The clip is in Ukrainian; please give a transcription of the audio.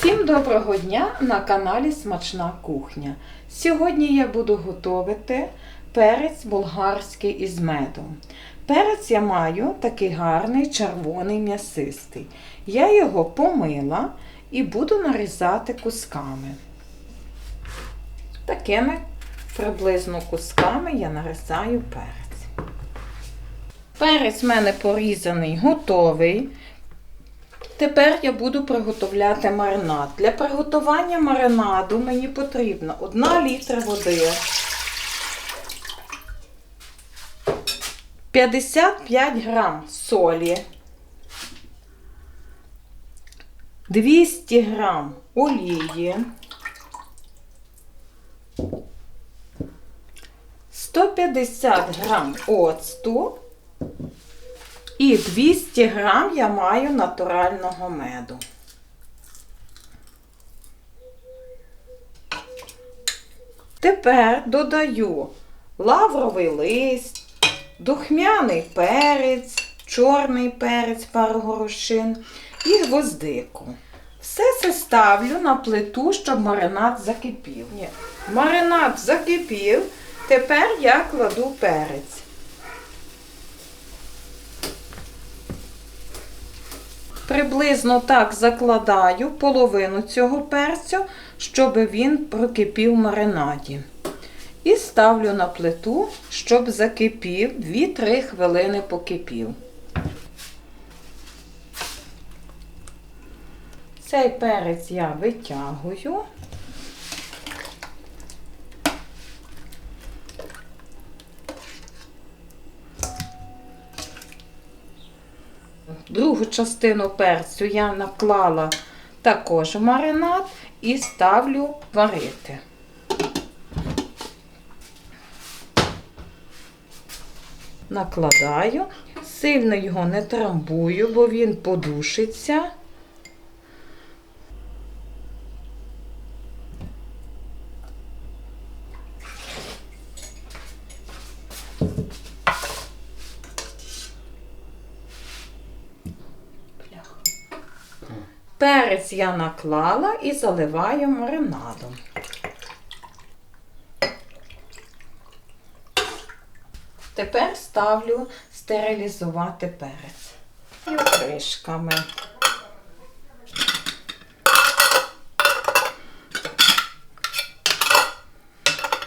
Всім доброго дня на каналі Смачна кухня. Сьогодні я буду готувати перець болгарський із медом. Перець я маю такий гарний червоний м'ясистий. Я його помила і буду нарізати кусками. Такими приблизно кусками я нарізаю перець. Перець в мене порізаний, готовий. Тепер я буду приготовляти маринад. Для приготування маринаду мені потрібно 1 літра води, 55 грам солі, 200 грам олії, 150 грам оцту і 200 грам я маю натурального меду. Тепер додаю лавровий лист, духмяний перець, чорний перець, пару горошин і гвоздику. Все це ставлю на плиту, щоб маринад закипів. Ні. Маринад закипів, тепер я кладу перець. Приблизно так закладаю половину цього перцю, щоб він прокипів маринаді. І ставлю на плиту, щоб закипів 2-3 хвилини покипів. Цей перець я витягую. Другу частину перцю я наклала також маринад і ставлю варити. Накладаю, сильно його не трамбую, бо він подушиться. Перець я наклала і заливаю маринадом. Тепер ставлю стерилізувати перець. І кришками.